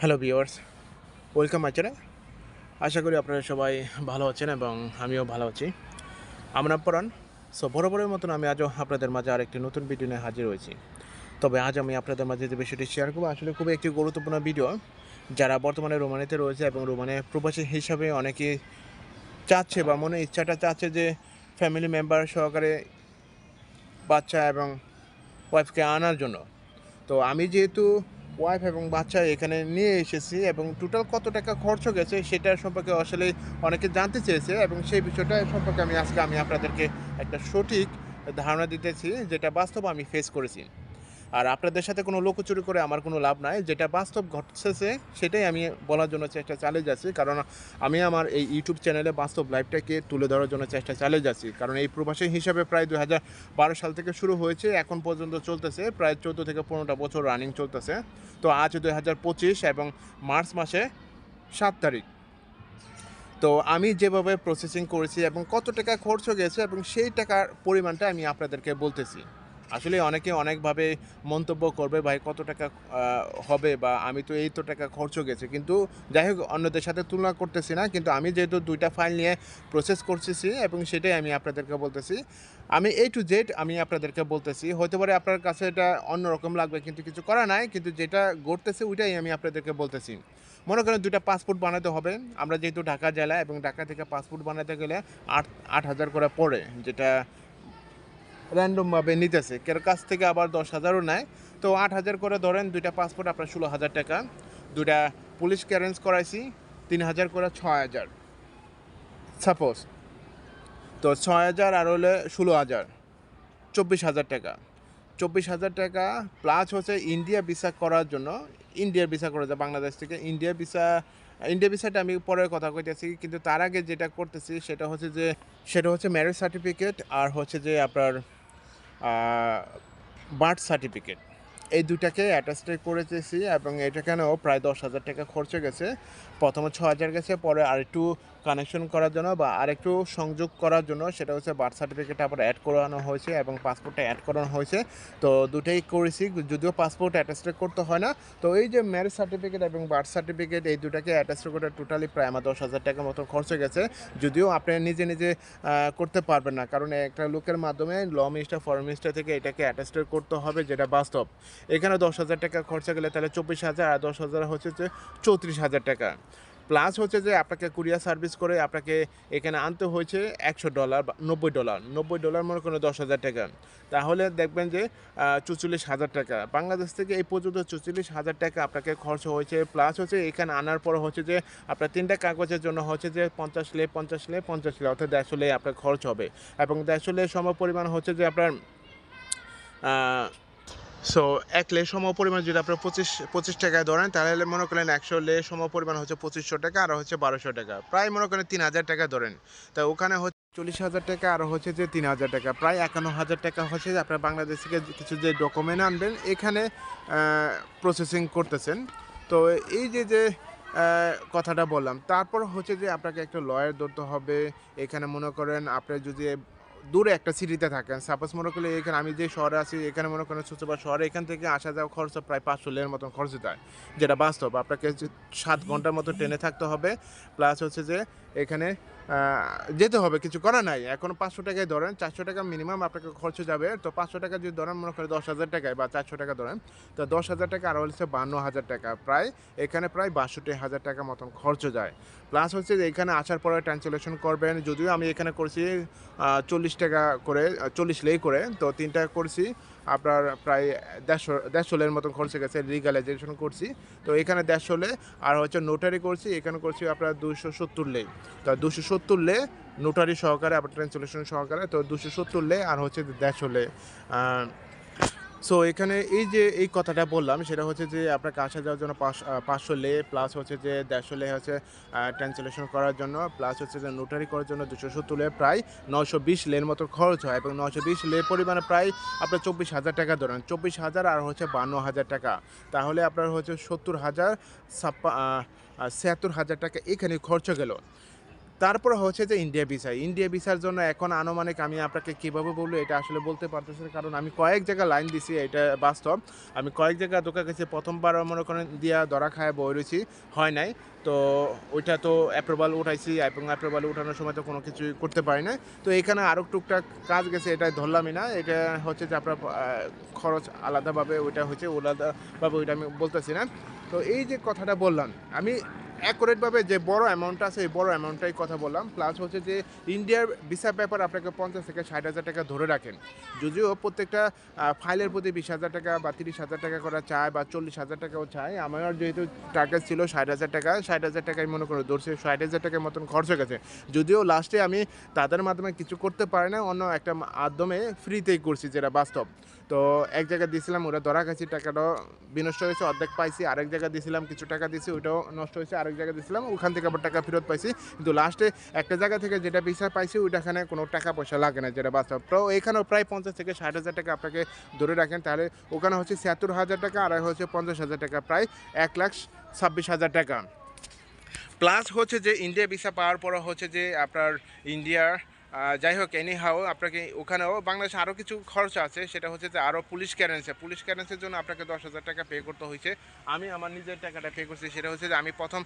Hello viewers welcome channel আশা করি আপনারা সবাই ভালো আছেন এবং আমিও ভালো আছি। আমরা পরান সো বরাবরের মতন আমি আজও আপনাদের মাঝে আরেকটি নতুন ভিডিও নিয়ে হাজির হয়েছি। তবে আজ আমি আপনাদের মাঝে যে বিষয়টি শেয়ার করব, আসলে খুবই একটি গুরুত্বপূর্ণ ভিডিও যারা বর্তমানে রোমানিতে রয়েছে এবং রোমানে প্রবাসী হিসাবে অনেকে চাচ্ছে বা মনে ইচ্ছাটা চাচ্ছে যে ফ্যামিলি মেম্বার সহকারে বাচ্চা এবং ওয়াইফকে আনার জন্য। তো আমি যেহেতু ওয়াইফ এবং বাচ্চা এখানে নিয়ে এসেছি এবং টোটাল কত টাকা খরচ গেছে সেটা সম্পর্কে আসলে অনেকে জানতে চেয়েছে এবং সেই বিষয়টা সম্পর্কে আমি আজকে আমি আপনাদেরকে একটা সঠিক ধারণা দিতেছি যেটা বাস্তব আমি ফেস করেছি। আর আপনাদের সাথে কোনো লোকচুরি করে আমার কোনো লাভ নাই। যেটা বাস্তব ঘটতেছে সেটাই আমি বলার জন্য চেষ্টা চালিয়ে যাচ্ছি। কারণ আমি আমার এই ইউটিউব চ্যানেলে বাস্তব লাইফটাকে তুলে ধরার জন্য চেষ্টা চালিয়ে যাচ্ছি। কারণ এই প্রবাসী হিসাবে প্রায় দু হাজার বারো সাল থেকে শুরু হয়েছে, এখন পর্যন্ত চলতেছে, প্রায় চোদ্দ থেকে পনেরোটা বছর রানিং চলতেছে। তো আজ দুই হাজার পঁচিশ এবং মার্চ মাসে সাত তারিখ। তো আমি যেভাবে প্রসেসিং করেছি এবং কত টাকা খরচ গেছে এবং সেই টাকার পরিমাণটা আমি আপনাদেরকে বলতেছি। আসলে অনেকে অনেকভাবে মন্তব্য করবে, ভাই, কত টাকা হবে বা আমি তো এই তো টাকা খরচ গেছে। কিন্তু যাই হোক, অন্যদের সাথে তুলনা করতেছি না। কিন্তু আমি যেহেতু দুইটা ফাইল নিয়ে প্রসেস করতেছি এবং সেটাই আমি আপনাদেরকে বলতেছি, আমি এ টু জেড আমি আপনাদেরকে বলতেছি। হতে পারে আপনার কাছে এটা অন্যরকম লাগবে কিন্তু কিছু করা নাই, কিন্তু যেটা ঘটতেছে ওইটাই আমি আপনাদেরকে বলতেছি। মনে করেন দুইটা পাসপোর্ট বানাতে হবে। আমরা যেহেতু ঢাকা জেলা এবং ঢাকা থেকে পাসপোর্ট বানাতে গেলে আট আট হাজার করে পড়ে, যেটা র্যান্ডমভাবে নিতেছে। কের কাছ থেকে আবার দশ হাজারও নেয়। তো আট হাজার করে ধরেন দুইটা পাসপোর্ট আপনার ষোলো হাজার টাকা। দুইটা পুলিশ ক্যারেন্স করাইছি, তিন হাজার করে ছয় হাজার। সাপোজ তো ছয় হাজার আর হলে ষোলো হাজার। চব্বিশ হাজার টাকা। চব্বিশ হাজার টাকা প্লাস হচ্ছে ইন্ডিয়া ভিসা করার জন্য। ইন্ডিয়ার ভিসা করা যায় বাংলাদেশ থেকে। ইন্ডিয়া ভিসা ইন্ডিয়া ভিসাটা আমি পরে কথা কইতেছি, কিন্তু তার আগে যেটা করতেছি সেটা হচ্ছে যে, সেটা হচ্ছে ম্যারেজ সার্টিফিকেট আর হচ্ছে যে আপনার বার্থ সার্টিফিকেট। এই দুটাকে অ্যাটাস্টে করেছি এবং এটা কেন প্রায় দশ হাজার টাকা খরচে গেছে। প্রথমে ছ হাজার গেছে, পরে আরেকটু কানেকশন করার জন্য বা আরেকটু সংযোগ করার জন্য সেটা হচ্ছে বার্থ সার্টিফিকেট আবার অ্যাড করানো হয়েছে এবং পাসপোর্টটা অ্যাড করানো হয়েছে। তো দুটাই করেছি, যদিও পাসপোর্ট অ্যাটাচড করতে হয় না। তো এই যে ম্যারেজ সার্টিফিকেট এবং বার্থ সার্টিফিকেট এই দুটাকে অ্যাটাচড করে টোটালি প্রায় আমার দশ হাজার টাকার মতো খরচ হয়ে গেছে। যদিও আপনি নিজে নিজে করতে পারবেন না, কারণ একটা লোকের মাধ্যমে ল মিনিস্টার ফরেন মিনিস্টার থেকে এটাকে অ্যাটাচড করতে হবে যেটা বাস্তব। এখানে দশ হাজার টাকা খরচা গেলে তাহলে চব্বিশ হাজার, আর দশ হাজার হচ্ছে যে চৌত্রিশ হাজার টাকা। প্লাস হচ্ছে যে আপনাকে কুরিয়ার সার্ভিস করে আপনাকে এখানে আনতে হয়েছে একশো ডলার বা নব্বই ডলার নব্বই ডলার মনে করেন দশ হাজার টাকা। তাহলে দেখবেন যে চুচল্লিশ হাজার টাকা। বাংলাদেশ থেকে এই পর্যন্ত চুচল্লিশ হাজার টাকা আপনাকে খরচ হয়েছে। প্লাস হচ্ছে এখানে আনার পর হচ্ছে যে, আপনার তিনটা কাগজের জন্য হচ্ছে যে, পঞ্চাশ লে পঞ্চাশ লে পঞ্চাশ লে, অর্থাৎ দেড়শো লে আপনার খরচ হবে। এবং দেড়শো লে সম পরিমাণ হচ্ছে যে আপনার সো এক লে সম পরিমাণ যদি আপনার পঁচিশ পঁচিশ টাকায় ধরেন, তাহলে মনে করেন একশো লে সম পরিমাণ হচ্ছে পঁচিশশো টাকা, আর হচ্ছে বারোশো টাকা। প্রায় মনে করেন তিন হাজার টাকা ধরেন। তা ওখানে হচ্ছে চল্লিশ হাজার টাকা, আর হচ্ছে যে তিন হাজার টাকা। প্রায় একান্ন হাজার টাকা হচ্ছে যে আপনার বাংলাদেশ থেকে কিছু যে ডকুমেন্ট আনবেন, এখানে প্রসেসিং করতেছেন। তো এই যে যে কথাটা বললাম, তারপর হচ্ছে যে আপনাকে একটা লয়ার ধরতে হবে। এখানে মনে করেন আপনি যদি দূরে একটা সিটিতে থাকেন। সাপোজ মনে করলে এখানে আমি যে শহরে আছি, এখানে মনে করেন সুচবা শহরে এখান থেকে আসা যাওয়া খরচ প্রায় পাঁচশো লের মতন খরচ দেয় যেটা বাস্তব। আপনাকে সাত ঘণ্টার মতো ট্রেনে থাকতে হবে প্লাস হচ্ছে যে এখানে যেতে হবে, কিছু করা নাই। এখন পাঁচশো টাকায় ধরেন, চারশো টাকা মিনিমাম আপনাকে খরচ যাবে। তো পাঁচশো টাকা যদি ধরেন, মনে করেন দশ হাজার টাকায় বা চারশো টাকা ধরেন, তো দশ হাজার টাকা আর হচ্ছে বান্ন হাজার টাকা। প্রায়, এখানে প্রায় বাষট্টি হাজার টাকা মতন খরচ যায়। প্লাস হচ্ছে যে এখানে আসার পরে ট্রান্সলেশন করবেন। যদিও আমি এখানে করছি চল্লিশ টাকা করে, চল্লিশ লেই করে, তো তিন টাকা করছি। আপনার প্রায় দেড়শো দেড়শো লের মতন খরচে গেছে লিগালাইজেশন করছি। তো এখানে দেড়শো লে আর হচ্ছে নোটারি করছি, এখানে করছি আপনার দুশো সত্তর লে তো দুশো সত্তর লে নোটারি সহকারে, আপনার ট্রান্সলেশন সহকারে, তো দুশো সত্তর লে আর হচ্ছে দেড়শো লে সো এখানে এই যে এই কথাটা বললাম, সেটা হচ্ছে যে আপনাকে আসা যাওয়ার জন্য পাঁচ- পাঁচশো লে প্লাস হচ্ছে যে দেড়শো লে হচ্ছে ট্রান্সলেশন করার জন্য প্লাস হচ্ছে যে নোটারি করার জন্য দুশো সত্তর লে প্রায় নশো বিশ লের মতো খরচ হয় এবং নশো বিশ লে পরিমাণে প্রায় আপনার চব্বিশ হাজার টাকা ধরেন। চব্বিশ হাজার আর হচ্ছে বান্ন হাজার টাকা। তাহলে আপনার হচ্ছে সত্তর হাজার ছাপ্পা ছিয়াত্তর হাজার টাকা এখানে খরচ গেল। তারপর হচ্ছে যে ইন্ডিয়া ভিসা ইন্ডিয়া ভিসার জন্য এখন আনুমানিক আমি আপনাকে কীভাবে বলব এটা আসলে বলতে পারতেছি কারণ আমি কয়েক জায়গায় লাইন দিছি, এটা বাস্তব। আমি কয়েক জায়গায় দোকান গেছি, প্রথমবার মনে করেন দিয়া ধরা খায় বই রয়েছি, হয় নাই। তো ওইটা তো অ্যাপ্রুভাল উঠাইছি এবং অ্যাপ্রুভাল উঠানোর সময় তো কোনো কিছু করতে পারি না তো এখানে আরও টুকটাক কাজ গেছে, এটা ধরলামই না। এটা হচ্ছে যে আপনার খরচ আলাদাভাবে ওইটা হচ্ছে আলাদাভাবে ওইটা আমি বলতেছি না। তো এই যে কথাটা বললাম, আমি অ্যাকুরেটভাবে যে বড় অ্যামাউন্ট আছে, এই বড় অ্যামাউন্টটাই কথা বললাম। প্লাস হচ্ছে যে ইন্ডিয়ার ভিসা পেপার আপনাকে পঞ্চাশ থেকে ষাট হাজার টাকা ধরে রাখেন। যদিও প্রত্যেকটা ফাইলের প্রতি বিশ হাজার টাকা বা তিরিশ হাজার টাকা করা চায় বা চল্লিশ হাজার টাকাও চায়, আমার যেহেতু টার্গেট ছিল ষাট হাজার টাকা, ষাট হাজার টাকায় মনে করে ধরছে, ষাট হাজার টাকার মতন খরচ হয়ে গেছে। যদিও লাস্টে আমি তাদের মাধ্যমে কিছু করতে পারি না, অন্য একটা মাধ্যমে ফ্রিতেই করছি যেটা বাস্তব। তো এক জায়গায় দিয়েছিলাম ওরা ধরা খাইছি, টাকাটাও বিনষ্ট হয়েছে, অর্ধেক পাইছি, আরেক জায়গায় দিয়েছিলাম কিছু টাকা দিয়েছি ওইটাও নষ্ট হয়েছে, আরেক জায়গায় দিয়েছিলাম ওখান থেকে আবার টাকা ফেরত পাইছি। কিন্তু লাস্টে একটা জায়গা থেকে যেটা পয়সা পাইছি, ওইটাখানে কোনো টাকা পয়সা লাগে না, যেটা বাস্তব। তো এখানেও প্রায় পঞ্চাশ থেকে ষাট হাজার টাকা আপনাকে ধরে রাখেন, তাহলে ওখানে হচ্ছে ছিয়াত্তর হাজার টাকা, আর হচ্ছে পঞ্চাশ হাজার টাকা, প্রায় এক লাখ ছাব্বিশ হাজার টাকা। প্লাস হচ্ছে যে ইন্ডিয়া ভিসা পাওয়ার পর হচ্ছে যে আপনার ইন্ডিয়ার যাই হোক এনি হাও আপনাকে ওখানেও বাংলাদেশে আরও কিছু খরচ আছে। সেটা হচ্ছে যে আরও পুলিশ ক্যারেন্সে পুলিশ ক্যারেন্সির জন্য আপনাকে দশ হাজার টাকা পে করতে হয়েছে আমি আমার নিজের টাকাটা পে করছি। সেটা হচ্ছে যে আমি প্রথম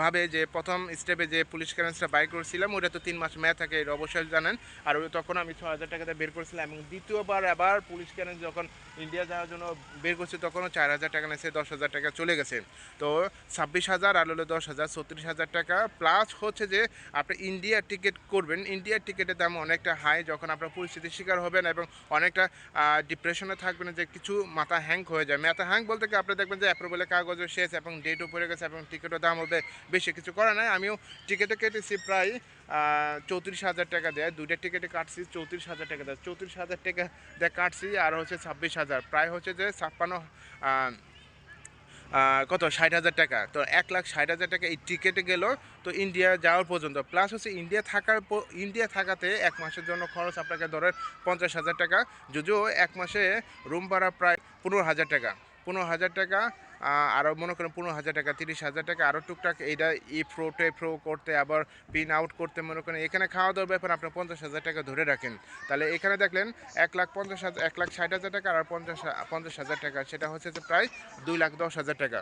ভাবে যে প্রথম স্টেপে যে পুলিশ ক্যারেন্সটা বাই করেছিলাম ওটা তো তিন মাস মেয়াদ থাকে এটা অবশ্যই জানেন। আর ওই তখন আমি ছ হাজার টাকাতে বের করেছিলাম এবং দ্বিতীয়বার আবার পুলিশ ক্যারেন্স যখন ইন্ডিয়া যাওয়ার জন্য বের করছি, তখনও চার হাজার টাকা নিয়েছে, দশ হাজার টাকা চলে গেছে। তো ছাব্বিশ হাজার, আর হলো দশ হাজার, ছত্রিশ হাজার টাকা। প্লাস হচ্ছে যে আপনি ইন্ডিয়ার টিকিট করবেন। ইন্ডিয়ার টিকিটের দাম অনেকটা হাই যখন আপনার পরিস্থিতির শিকার হবেন এবং অনেকটা ডিপ্রেশনে থাকবেন যে কিছু মাথা হ্যাং হয়ে যায়। মাথা হ্যাং বলতে কি, আপনি দেখবেন যে অ্যাপ্রুভালের কাগজও শেষ এবং ডেটও পড়ে গেছে এবং টিকিটের দাম হবে বেশি কিছু করা নাই। আমিও টিকিটে কেটেছি প্রায় চৌত্রিশ হাজার টাকা দেয়। দুইটা টিকিটে কাটছি, চৌত্রিশ হাজার টাকা দেয়। চৌত্রিশ হাজার টাকা দেয় কাটছি আর হচ্ছে ছাব্বিশ হাজার। প্রায় হচ্ছে যে ছাপ্পান্ন কত? ষাট হাজার টাকা। তো এক লাখ ষাট হাজার টাকা এই টিকিটে গেল। তো ইন্ডিয়া যাওয়ার পর্যন্ত। প্লাস হচ্ছে ইন্ডিয়া থাকার ইন্ডিয়া থাকাতে এক মাসের জন্য খরচ আপনাকে ধরেন পঞ্চাশ হাজার টাকা। যদিও এক মাসে রুম ভাড়া প্রায় পনেরো হাজার টাকা। পনেরো হাজার টাকা আরও মনে করেন পনেরো হাজার টাকা, তিরিশ হাজার টাকা আরও টুকটাক এইটা ই ফ্রো টে ফ্রো করতে, আবার পিন আউট করতে মনে করেন, এখানে খাওয়া দাওয়ার ব্যাপার আপনার পঞ্চাশ হাজার টাকা ধরে রাখেন। তাহলে এখানে দেখলেন এক লাখ পঞ্চাশ হাজার, এক লাখ ষাট হাজার টাকা আর পঞ্চাশ পঞ্চাশ হাজার টাকা, সেটা হচ্ছে যে প্রায় দুই লাখ দশ হাজার টাকা।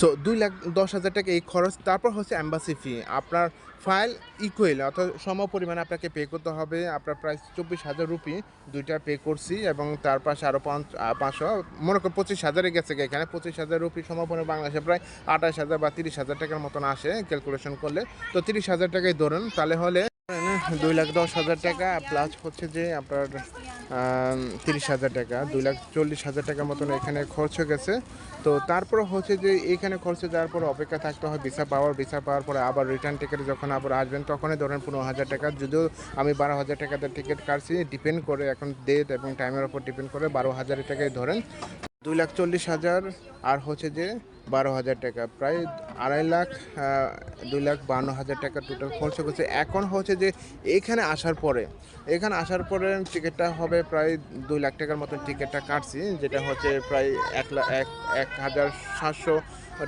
সো দুই লাখ দশ হাজার টাকা এই খরচ, তারপর হচ্ছে অ্যাম্বাসি ফি আপনার ফাইল ইকুয়েল অর্থাৎ সম পরিমাণে আপনাকে পে করতে হবে। আপনার প্রায় চব্বিশ হাজার রুপি, দুইটা পে করছি এবং তার পাশে আরও পাঁচ পাঁচশো, মনে করো পঁচিশ হাজারে গেছে এখানে পঁচিশ হাজার রুপি সমাপনে বাংলাদেশে প্রায় আঠাশ হাজার বা তিরিশ হাজার টাকার মতন আসে ক্যালকুলেশন করলে। তো তিরিশ হাজার টাকাই ধরুন, তাহলে হলে দুই লাখ দশ হাজার টাকা প্লাস হচ্ছে যে আপনার তিরিশ হাজার টাকা, দুই লাখ চল্লিশ হাজার টাকার মতন এখানে খরচ হয়ে গেছে। তো তারপর হচ্ছে যে এইখানে খরচে যাওয়ার পর অপেক্ষা থাকতে হয় ভিসা পাওয়ার ভিসা পাওয়ার পরে আবার রিটার্ন টিকিট যখন আবার আসবেন, তখনই ধরেন পনেরো হাজার টাকা। যদিও আমি বারো হাজার টাকাতে টিকিট কাটছি ডিপেন্ড করে এখন ডেট এবং টাইমের উপর ডিপেন্ড করে বারো হাজার টাকায় ধরেন। দুই লাখ চল্লিশ হাজার আর হচ্ছে যে বারো হাজার টাকা। প্রায় আড়াই লাখ দুই লাখ বান্ন হাজার টাকা টোটাল খরচ করছে এখন হচ্ছে যে এখানে আসার পরে, এখানে আসার পরে টিকিটটা হবে প্রায় দুই লাখ টাকার মতন টিকিটটা কাটছি, যেটা হচ্ছে প্রায় এক লাখ এক এক হাজার সাতশো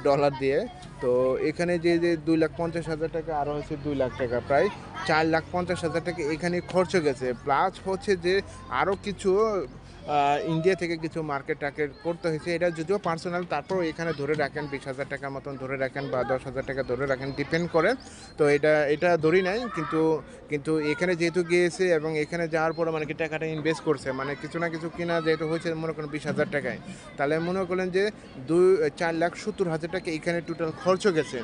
ডলার দিয়ে। তো এখানে যে যে দুই লাখ পঞ্চাশ হাজার টাকা আরও হচ্ছে দুই লাখ টাকা, প্রায় চার লাখ পঞ্চাশ হাজার টাকা এখানে খরচ গেছে। প্লাস হচ্ছে যে আরও কিছু ইন্ডিয়া থেকে কিছু মার্কেট টার্কেট করতে হয়েছে। এটা যদিও পার্সোনাল তারপর এখানে ধরে রাখেন বিশ হাজার টাকার মতন ধরে রাখেন বা দশ হাজার টাকা ধরে রাখেন ডিপেন্ড করে। তো এটা এটা ধরি নাই, কিন্তু কিন্তু এখানে যেহেতু গিয়েছে এবং এখানে যাওয়ার পরে মানে কি টাকাটা ইনভেস্ট করছে মানে কিছু না কিছু কিনা যেহেতু হয়েছে, মনে করেন বিশ হাজার টাকায়। তাহলে মনে করলেন যে দুই, চার লাখ সত্তর হাজার টাকা এখানে টোটাল খরচ গেছে।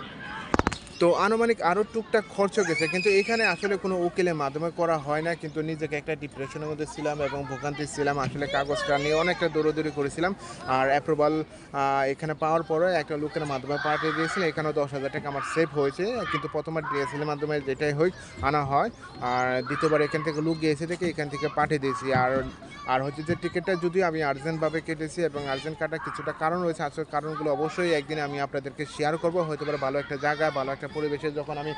তো আনুমানিক আরও টুকটাক খরচ গেছে, কিন্তু এখানে আসলে কোনো উকিলের মাধ্যমে করা হয় না, কিন্তু নিজেকে একটা ডিপ্রেশনের মধ্যে ছিলাম এবং ভোগান্তি ছিলাম। আসলে কাগজটা নিয়ে অনেকটা দৌড়দৌড়ি করেছিলাম আর অ্যাপ্রুভাল এখানে পাওয়ার পরে একটা লোকের মাধ্যমে পাঠিয়ে দিয়েছিলাম এখানেও দশ হাজার টাকা আমার সেভ হয়েছে, কিন্তু প্রথমবার ডিএসএলের মাধ্যমে যেটাই হোক আনা হয়। আর দ্বিতীয়বার এখান থেকে লোক গিয়েছে থেকে এখান থেকে পাঠিয়ে দিয়েছি। আর আর হচ্ছে যে টিকিটটা যদিও আমি আর্জেন্টভাবে কেটেছি এবং আর্জেন্ট কাটার কিছুটা কারণ রয়েছে আসলে কারণগুলো অবশ্যই একদিন আমি আপনাদেরকে শেয়ার করব। হয়তো পারে ভালো একটা জায়গা, ভালো একটা পরিবেশে যখন আমি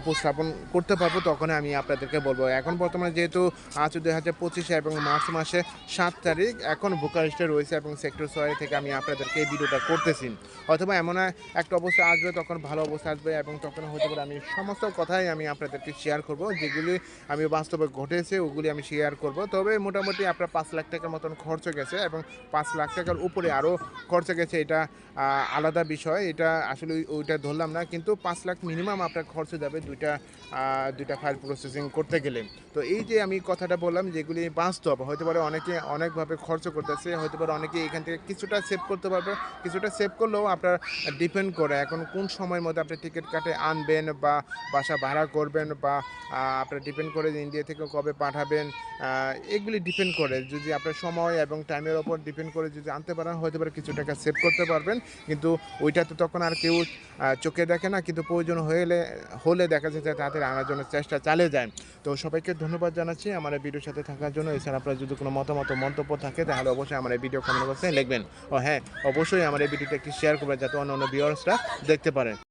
উপস্থাপন করতে পারব তখন আমি আপনাদেরকে বলব। এখন বর্তমানে যেহেতু আজ দুই হাজার পঁচিশে এবং মার্চ মাসে সাত তারিখ, এখন বুকারেস্টে রয়েছে এবং সেক্টর ছয় থেকে আমি আপনাদেরকে এই ভিডিওটা করতেছি। অথবা এমন একটা অবস্থা আসবে, তখন ভালো অবস্থা আসবে এবং তখন হয়তো পারে আমি সমস্ত কথাই আমি আপনাদেরকে শেয়ার করব। যেগুলি আমি বাস্তবে ঘটেছে, ওগুলি আমি শেয়ার করব। তবে মোটামুটি আপনার পাঁচ লাখ টাকার মতন খরচ গেছে এবং পাঁচ লাখ টাকার উপরে আরও খরচ গেছে, এটা আলাদা বিষয়। এটা আসলে ওইটা ধরলাম না, কিন্তু পাঁচ লাখ মিনিমাম আপনার খরচ যাবে দুইটা দুইটা ফাইল প্রসেসিং করতে গেলে। তো এই যে আমি কথাটা বললাম, যেগুলি বাস্তব হয়তো পারে অনেকে অনেকভাবে খরচ করতেছে হয়তো পারে অনেকে এখান থেকে কিছুটা সেভ করতে পারবে। কিছুটা সেভ করলেও আপনার ডিপেন্ড করে এখন কোন সময়ের মধ্যে আপনি টিকিট কাটে আনবেন বা বাসা ভাড়া করবেন বা আপনার ডিপেন্ড করে ইন্ডিয়া থেকে কবে পাঠাবেন এগুলি ডিপেন্ড করে। যদি আপনার সময় এবং টাইমের ওপর ডিপেন্ড করে যদি আনতে পারেন, হয়তো পারে কিছু টাকা সেভ করতে পারবেন। কিন্তু ওইটা তো তখন আর কেউ চোখে দেখে না। কিন্তু প্রয়োজন হলে হলে দেখা যাচ্ছে তাড়াতাড়ি আনার জন্য চেষ্টা চালিয়ে যায়। তো সবাইকে ধন্যবাদ জানাচ্ছি আমার এই ভিডিওর সাথে থাকার জন্য। এছাড়া আপনার যদি কোনো মতামত মন্তব্য থাকে, তাহলে অবশ্যই আমার এই ভিডিও কমেন্ট বক্সে লিখবেন। ও হ্যাঁ অবশ্যই আমার এই ভিডিওটা একটি শেয়ার করবেন, যাতে অন্য অন্য ভিউয়ার্সরা দেখতে পারেন